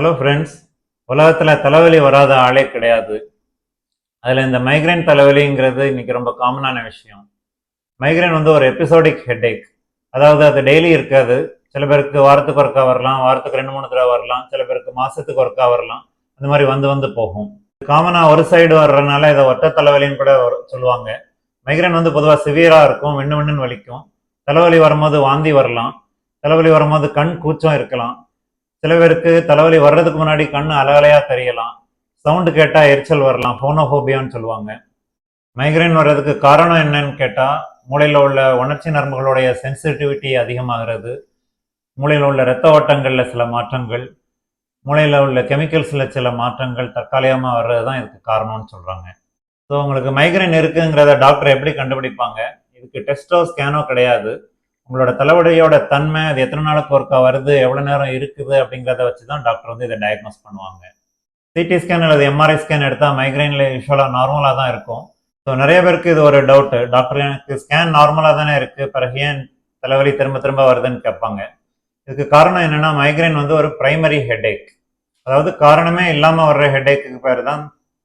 Hello friends உலகத்தில் தலைவலி வராத ஆளே கிடையாது. அதில் இந்த மைக்ரைன் தலைவலிங்கிறது இன்னைக்கு ரொம்ப காமனான விஷயம். மைக்ரைன் வந்து ஒரு எபிசோடிக் ஹெட்டேக் அதாவது அது டெய்லி இருக்காது. சில பேருக்கு வாரத்துக்கு ஒருக்கா வரலாம் வாரத்துக்கு ரெண்டு மூணு தடவை வரலாம் சில பேருக்கு மாதத்துக்கு ஒருக்கா வரலாம். அந்த மாதிரி வந்து வந்து போகும். காமனாக ஒரு சைடு வர்றதுனால இதை ஒற்றை தலைவலின்னு கூட சொல்லுவாங்க. மைக்ரைன் வந்து பொதுவாக சிவியராக இருக்கும் விண்ணு விண்ணுன்னு வலிக்கும். தலைவலி வரும்போது வாந்தி வரலாம். தலைவலி வரும்போது கண் கூச்சம் இருக்கலாம். சில பேருக்கு தலைவலி வர்றதுக்கு முன்னாடி கண் அலகலையா தெரியலாம். சவுண்டு கேட்டால் எரிச்சல் வரலாம். ஃபோனோஃபோபியான்னு சொல்லுவாங்க. மைக்ரைன் வர்றதுக்கு காரணம் என்னன்னு கேட்டால் மூளையில் உள்ள உணர்ச்சி நரம்புகளுடைய சென்சிட்டிவிட்டி அதிகமாகிறது. மூளையில் உள்ள இரத்த ஓட்டங்களில் சில மாற்றங்கள். மூளையில் உள்ள கெமிக்கல்ஸில் சில மாற்றங்கள் தற்காலிகமாக வர்றது தான் இதுக்கு காரணம்னு சொல்கிறாங்க ஸோ உங்களுக்கு மைக்ரைன் இருக்குங்கிறத டாக்டர் எப்படி கண்டுபிடிப்பாங்க? இதுக்கு டெஸ்டோ ஸ்கேனோ கிடையாது. உங்களோட தலைவலியோட தன்மை அது எத்தனை நாளுக்கு ஒருக்கா வருது எவ்வளோ நேரம் இருக்குது அப்படிங்கிறத வச்சு தான் டாக்டர் வந்து இதை டயக்னோஸ் பண்ணுவாங்க. சிடி ஸ்கேன் அல்லது எம்ஆர்ஐ ஸ்கேன் எடுத்தால் மைக்ரைனில் யூஸ்வலாக நார்மலாக தான் இருக்கும். ஸோ நிறைய பேருக்கு இது ஒரு டவுட்டு டாக்டர் எனக்கு ஸ்கேன் நார்மலாக தானே இருக்குது பிறகு ஏன் தலைவலி திரும்ப திரும்ப வருதுன்னு கேட்பாங்க. இதுக்கு காரணம் என்னென்னா மைக்ரைன் வந்து ஒரு ப்ரைமரி ஹெட்டேக் அதாவது காரணமே இல்லாமல் வர்ற ஹெட்டேக்கு பேர் தான்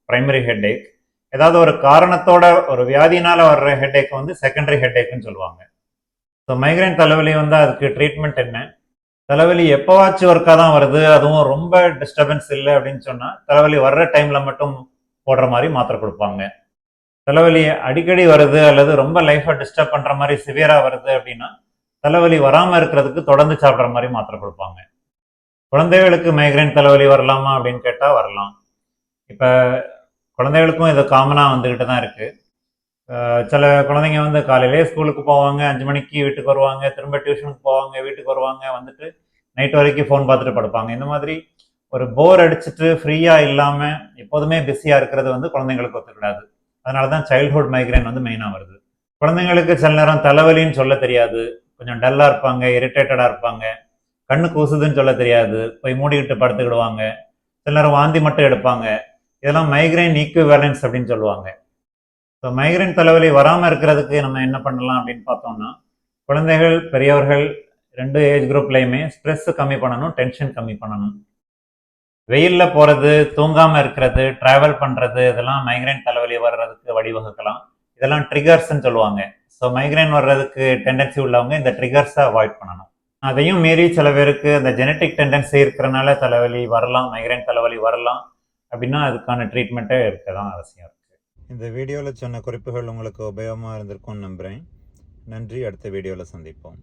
ப்ரைமரி ஹெட்டேக் ஏதாவது ஒரு காரணத்தோட ஒரு வியாதினால் வர்ற ஹெட்டேக் வந்து செகண்டரி ஹெட்டேக்னு சொல்லுவாங்க. ஸோ மைக்ரைன் தலைவலி வந்து அதுக்கு ட்ரீட்மெண்ட் என்ன? தலைவலி எப்போவாச்சும் ஒர்க்காக தான் வருது அதுவும் ரொம்ப டிஸ்டர்பன்ஸ் இல்லை அப்படின்னு சொன்னால் தலைவலி வர்ற டைமில் மட்டும் போடுற மாதிரி மாத்திரை கொடுப்பாங்க. தலைவலி அடிக்கடி வருது அல்லது ரொம்ப லைஃப்பை டிஸ்டர்ப் பண்ணுற மாதிரி சிவியராக வருது அப்படின்னா தலைவலி வராமல் இருக்கிறதுக்கு தொடர்ந்து சாப்பிட்ற மாதிரி மாத்திரை கொடுப்பாங்க. குழந்தைகளுக்கு மைக்ரைன் தலைவலி வரலாமா அப்படின்னு கேட்டால் வரலாம். இப்போ குழந்தைகளுக்கும் இது காமனாக வந்துக்கிட்டு தான் இருக்குது சில குழந்தைங்க வந்து காலையிலே ஸ்கூலுக்கு போவாங்க அஞ்சு மணிக்கு வீட்டுக்கு வருவாங்க திரும்ப டியூஷனுக்கு போவாங்க வீட்டுக்கு வருவாங்க வந்துட்டு நைட் வரைக்கும் ஃபோன் பார்த்துட்டு படுப்பாங்க. இந்த மாதிரி ஒரு போர் அடிச்சுட்டு ஃப்ரீயாக இல்லாமல் எப்போதுமே பிஸியாக இருக்கிறது வந்து குழந்தைங்களுக்கு ஒத்துக்கிடாது. அதனால தான் சைல்ட்ஹுட் மைக்ரைன் வந்து மெயினாக வருது. குழந்தைங்களுக்கு சில நேரம் தலைவலின்னு சொல்ல தெரியாது. கொஞ்சம் டல்லாக இருப்பாங்க இரிட்டேட்டடாக இருப்பாங்க. கண்ணு கூசுதுன்னு சொல்ல தெரியாது. போய் மூடிக்கிட்டு படுத்துக்கிடுவாங்க. சில நேரம் வாந்தி மட்டும் எடுப்பாங்க. இதெல்லாம் மைக்ரைன் ஈக்குவேலன்ஸ் அப்படின்னு சொல்லுவாங்க. ஸோ மைக்ரைன் தலைவலி வராமல் இருக்கிறதுக்கு நம்ம என்ன பண்ணலாம் அப்படின்னு பார்த்தோம்னா குழந்தைகள் பெரியவர்கள் ரெண்டு ஏஜ் குரூப்லையுமே ஸ்ட்ரெஸ் கம்மி பண்ணணும் டென்ஷன் கம்மி பண்ணணும். வெயிலில் போகிறது தூங்காமல் இருக்கிறது ட்ராவல் பண்ணுறது இதெல்லாம் மைக்ரைன் தலைவலி வர்றதுக்கு வழிவகுக்கலாம். இதெல்லாம் ட்ரிகர்ஸ்ன்னு சொல்லுவாங்க. ஸோ மைக்ரைன் வர்றதுக்கு டெண்டன்சி உள்ளவங்க இந்த ட்ரிகர்ஸை அவாய்ட் பண்ணணும். அதையும் மீறி சில பேருக்கு அந்த ஜெனட்டிக் டெண்டன்சி இருக்கிறனால தலைவலி வரலாம் மைக்ரைன் தலைவலி வரலாம் அப்படின்னா அதுக்கான ட்ரீட்மெண்ட்டே இருக்க தான் அவசியம். இந்த வீடியோவில் சொன்ன குறிப்புகள் உங்களுக்கு உபயோகமாக இருந்திருக்கும்னு நம்புகிறேன். நன்றி. அடுத்த வீடியோவில் சந்திப்போம்.